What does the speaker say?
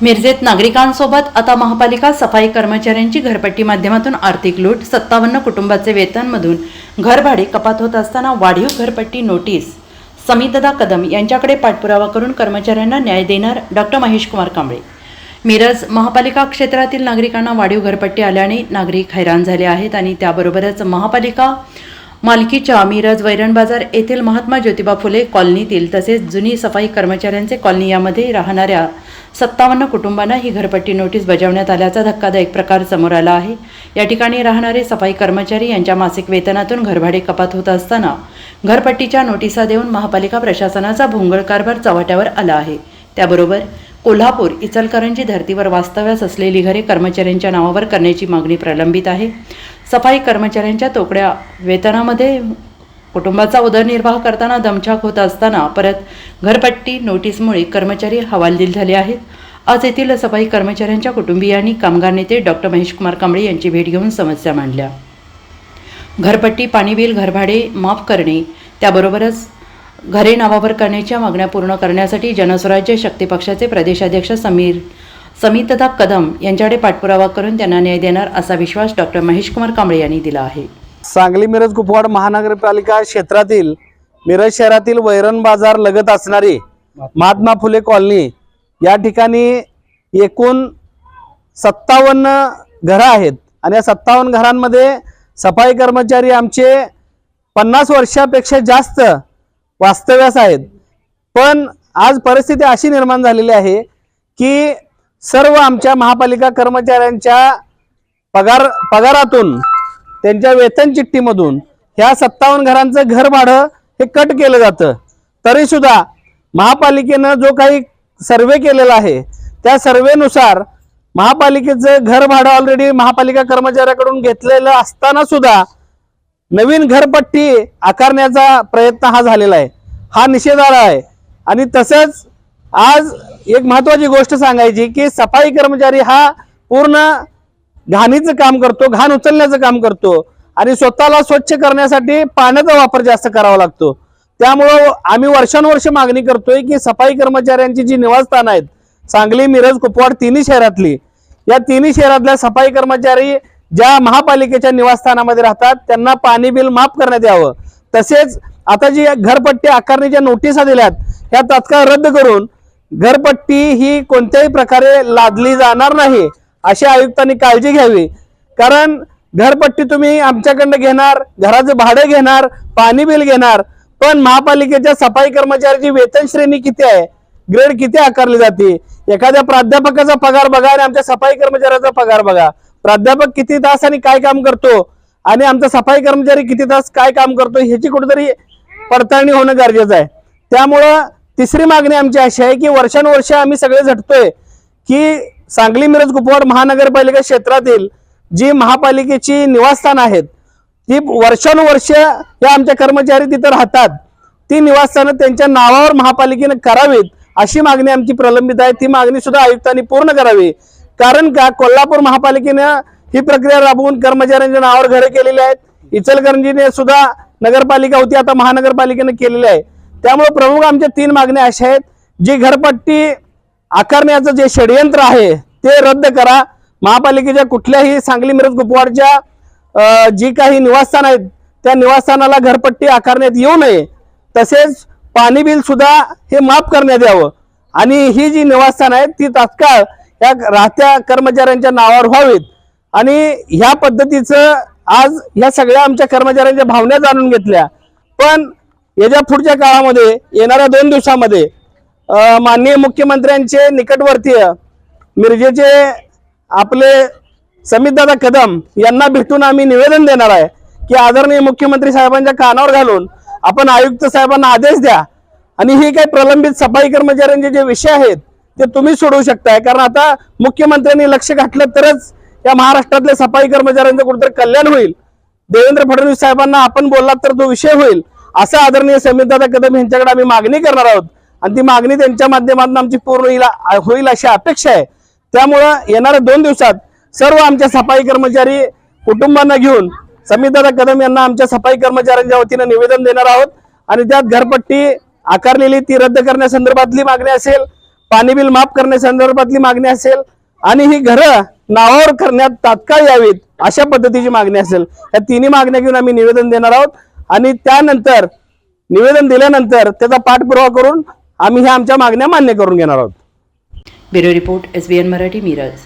मिरजेत नागरिकांसोबत आता महापालिका सफाई कर्मचाऱ्यांची घरपट्टी माध्यमातून आर्थिक लूट सत्तावन्न कुटुंबाचे वेतनमधून घरभाडे कपात होत असताना वाढीव घरपट्टी नोटीस. समितदा कदम यांच्याकडे पाठपुरावा करून कर्मचाऱ्यांना न्याय देणार डॉक्टर महेश कुमार कांबळे. मिरज महापालिका क्षेत्रातील नागरिकांना वाढीव घरपट्टी आल्याने नागरिक हैराण झाले आहेत आणि त्याबरोबरच महापालिका मालकीच्या मिरज वैरण बाजार येथील महात्मा ज्योतिबा फुले कॉलनीतील तसेच जुनी सफाई कर्मचाऱ्यांचे कॉलनी यामध्ये राहणाऱ्या सत्तावन्न कुटुंबांना ही घरपट्टी नोटीस बजावण्यात आल्याचा धक्कादायक प्रकार समोर आला आहे. या ठिकाणी राहणारे सफाई कर्मचारी यांच्या मासिक वेतनातून घरभाडे कपात होत असताना घरपट्टीच्या नोटिसा देऊन महापालिका प्रशासनाचा भोंगळ कारभार चव्हाट्यावर आला आहे. त्याबरोबर कोल्हापूर इचलकरंजी धर्तीवर वास्तव्यास असलेली घरे कर्मचाऱ्यांच्या नावावर करण्याची मागणी प्रलंबित आहे. सफाई कर्मचाऱ्यांच्या तोकड्या वेतनामध्ये कुटुंबाचा उदरनिर्वाह करताना दमछाक होत असताना परत घरपट्टी नोटीसमुळे कर्मचारी हवालदिल झाले आहेत. आज येथील सफाई कर्मचाऱ्यांच्या कुटुंबियांनी कामगार नेते डॉक्टर महेश कुमार कांबळे यांची भेट घेऊन समस्या मांडल्या. घरपट्टी पाणी बिल घरभाडे माफ करणे त्याबरोबरच घरे नावावर करण्याच्या मागण्या पूर्ण करण्यासाठी जनस्वराज्य शक्ती पक्षाचे प्रदेशाध्यक्ष समीर समितदा कदम यांच्याकडे पाठपुरावा करून त्यांना न्याय देणार असा विश्वास डॉक्टर महेश कुमार कांबळे यांनी दिला आहे. सांगली मिरज कुपवाड महानगरपालिका क्षेत्रातील मिरज शहरातील वैरण बाजार लगत असणारी महात्मा फुले कॉलनी या ठिकाणी एकूण सत्तावन्न घरं आहेत. आणि या सत्तावन्न घरांमध्ये सफाई कर्मचारी आमचे पन्नास वर्षापेक्षा जास्त वास्तव्यास आहेत. पण आज परिस्थिती अशी निर्माण झालेली आहे की सर्व आमच्या महापालिका कर्मचाऱ्यांच्या पगार पगारातून त्यांच्या वेतन चिठ्ठीमधून ह्या सत्तावन्न घरांचं घर भाडं हे कट केलं जातं. तरी सुद्धा महापालिकेनं जो काही सर्वे केलेला आहे त्या सर्वेनुसार महापालिकेचं घर भाडं ऑलरेडी महापालिका कर्मचाऱ्याकडून घेतलेलं असताना सुद्धा नवीन घरपट्टी आकारण्याचा प्रयत्न हा झालेला आहे. हा निषेधाला आहे. आणि तसंच आज एक महत्वाची गोष्ट सांगायची की सफाई कर्मचारी हा पूर्ण घाणीचं काम करतो घाण उचलण्याचं काम करतो. आणि स्वतःला स्वच्छ करण्यासाठी पाण्याचा वापर जास्त करावा लागतो. त्यामुळं आम्ही वर्षानुवर्ष मागणी करतोय की सफाई कर्मचाऱ्यांची जी निवासस्थानं आहेत सांगली मिरज कुपवाड तिन्ही शहरातली या तिन्ही शहरातल्या सफाई कर्मचारी ज्या महापालिकेच्या निवासस्थानामध्ये राहतात त्यांना पाणी बिल माफ करण्यात यावं. तसेच आता जी घरपट्टी आकारणीच्या नोटिसा दिल्यात ह्या तात्काळ रद्द करून घरपट्टी ही कोणत्याही प्रकारे लादली जाणार नाही. अशी आयुक्तांनी काळजी घ्यावी. कारण घरपट्टी तुम्ही आमच्याकडनं घेणार घराचं भाडं घेणार पाणी बिल घेणार पण महापालिकेच्या सफाई कर्मचाऱ्याची वेतन श्रेणी किती आहे? ग्रेड किती आकारली जाते? एखाद्या प्राध्यापकाचा पगार बघा आणि आमच्या सफाई कर्मचाऱ्याचा पगार बघा. प्राध्यापक किती तास आणि काय काम करतो? आणि आमचा सफाई कर्मचारी किती तास काय काम करतो? ह्याची कुठेतरी पडताळणी होणं गरजेचं आहे. त्यामुळं तिसरी मागणी आमची अशी आहे की वर्षानुवर्ष आम्ही सगळे झटतोय. की सांगली मिरज कुपवाड महानगरपालिका क्षेत्रातील जी महापालिकेची निवासस्थानं आहेत ती वर्षानुवर्ष या आमच्या कर्मचारी तिथं राहतात. ती निवासस्थानं त्यांच्या नावावर महापालिकेनं करावीत अशी मागणी आमची प्रलंबित आहे. ती मागणी सुद्धा आयुक्तांनी पूर्ण करावी. कारण का? कोल्हापूर महापालिकेनं ही प्रक्रिया राबवून कर्मचाऱ्यांच्या नावावर घरे केलेली आहेत. इचलकरंजीने सुद्धा नगरपालिका होती आता महानगरपालिकेनं केलेली आहे. त्यामुळे प्रमुख आमच्या तीन मागण्या अशा आहेत. जी घरपट्टी आकारण्याचं जे षडयंत्र आहे ते रद्द करा. महापालिकेच्या कुठल्याही सांगली मिरज कुपवाडच्या जी काही निवासस्थान आहेत त्या निवासस्थानाला घरपट्टी आकारण्यात येऊ नये. तसेच पाणी बिल सुद्धा हे माफ करण्यात यावं. आणि ही जी निवासस्थान आहेत ती तात्काळ या राहत्या कर्मचाऱ्यांच्या नावावर व्हावीत. आणि ह्या पद्धतीचं आज ह्या सगळ्या आमच्या कर्मचाऱ्यांच्या भावना जाणून घेतल्या. पण याच्या पुढच्या काळामध्ये येणाऱ्या दोन दिवसामध्ये माननीय मुख्यमंत्र्यांचे निकटवर्तीय मिरजेचे आपले समितदादा कदम यांना भेटून आम्ही निवेदन देणार आहे की आदरणीय मुख्यमंत्री साहेबांच्या कानावर घालून आपण आयुक्त साहेबांना आदेश द्या. आणि ही काही प्रलंबित सफाई कर्मचाऱ्यांचे जे विषय आहेत ते तुम्ही सोडवू शकताय. कारण आता मुख्यमंत्र्यांनी लक्ष घातलं तरच या महाराष्ट्रातल्या सफाई कर्मचाऱ्यांचं कुठेतरी कल्याण होईल. देवेंद्र फडणवीस साहेबांना आपण बोललात तर तो विषय होईल. असं आदरणीय समितदादा कदम यांच्याकडे आम्ही मागणी करणार आहोत. आणि ती मागणी त्यांच्या माध्यमातून आमची पूर्ण होईल अशी अपेक्षा आहे. त्यामुळं येणाऱ्या दोन दिवसात सर्व आमच्या सफाई कर्मचारी कुटुंबांना घेऊन समितादा कदम यांना आमच्या सफाई कर्मचाऱ्यांच्या वतीनं निवेदन देणार आहोत. आणि त्यात घरपट्टी आकारलेली ती रद्द करण्यासंदर्भातली मागणी असेल पाणी बिल माफ करण्यासंदर्भातली मागणी असेल आणि ही घरं नावावर करण्यात तात्काळ यावीत अशा पद्धतीची मागणी असेल. या तिन्ही मागण्या घेऊन आम्ही निवेदन देणार आहोत. आणि त्यानंतर निवेदन दिल्यानंतर त्याचा पाठपुरावा करून आम्ही ह्या आमच्या मागण्या मान्य करून घेणार आहोत. Bureau report S B N Marathi Miraj.